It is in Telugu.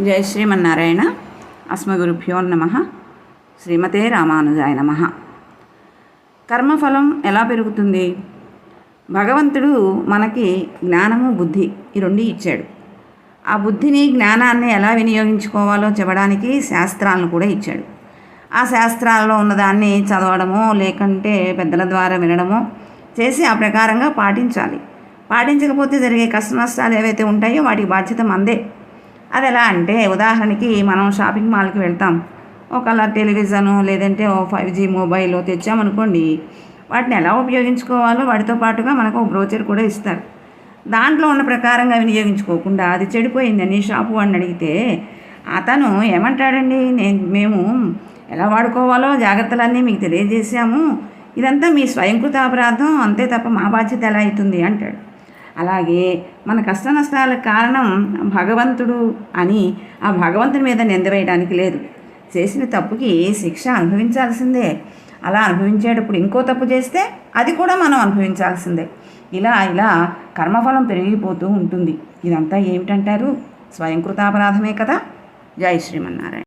జై శ్రీమన్నారాయణ అస్మగురుభ్యో నమ. శ్రీమతే రామానుజాయ నమ. కర్మఫలం ఎలా పెరుగుతుంది? భగవంతుడు మనకి జ్ఞానము బుద్ధి ఈ రెండు ఇచ్చాడు. ఆ బుద్ధిని జ్ఞానాన్ని ఎలా వినియోగించుకోవాలో చెప్పడానికి శాస్త్రాలను కూడా ఇచ్చాడు. ఆ శాస్త్రాల్లో ఉన్నదాన్ని చదవడమో లేకంటే పెద్దల ద్వారా వినడమో చేసి ఆ ప్రకారంగా పాటించాలి. పాటించకపోతే జరిగే కష్ట నష్టాలు ఏవైతే ఉంటాయో వాటికి బాధ్యత మందే. అది ఎలా అంటే ఉదాహరణకి మనం షాపింగ్ మాల్కి వెళ్తాం. ఒక కలర్ టెలివిజను లేదంటే ఓ ఫైవ్ జీ మొబైల్ తెచ్చామనుకోండి వాటిని ఎలా ఉపయోగించుకోవాలో వాటితో పాటుగా మనకు ఒక బ్రోచర్ కూడా ఇస్తారు. దాంట్లో ఉన్న ప్రకారంగా వినియోగించుకోకుండా అది చెడిపోయిందని షాపు వాడిని అడిగితే అతను ఏమంటాడండి? నేను మేము ఎలా వాడుకోవాలో జాగ్రత్తలన్నీ మీకు తెలియజేశాము. ఇదంతా మీ స్వయంకృత అపరాధం అంతే తప్ప మా బాధ్యత ఎలా అవుతుంది? అంటాడు. అలాగే మన కష్ట నష్టాలకు కారణం భగవంతుడు అని ఆ భగవంతుని మీద నిందవేయడానికి లేదు. చేసిన తప్పుకి శిక్ష అనుభవించాల్సిందే. అలా అనుభవించేటప్పుడు ఇంకో తప్పు చేస్తే అది కూడా మనం అనుభవించాల్సిందే. ఇలా ఇలా కర్మఫలం పెరిగిపోతూ ఉంటుంది. ఇదంతా ఏమిటంటారు? స్వయంకృతాపరాధమే కదా? జై శ్రీమన్నారాయణ.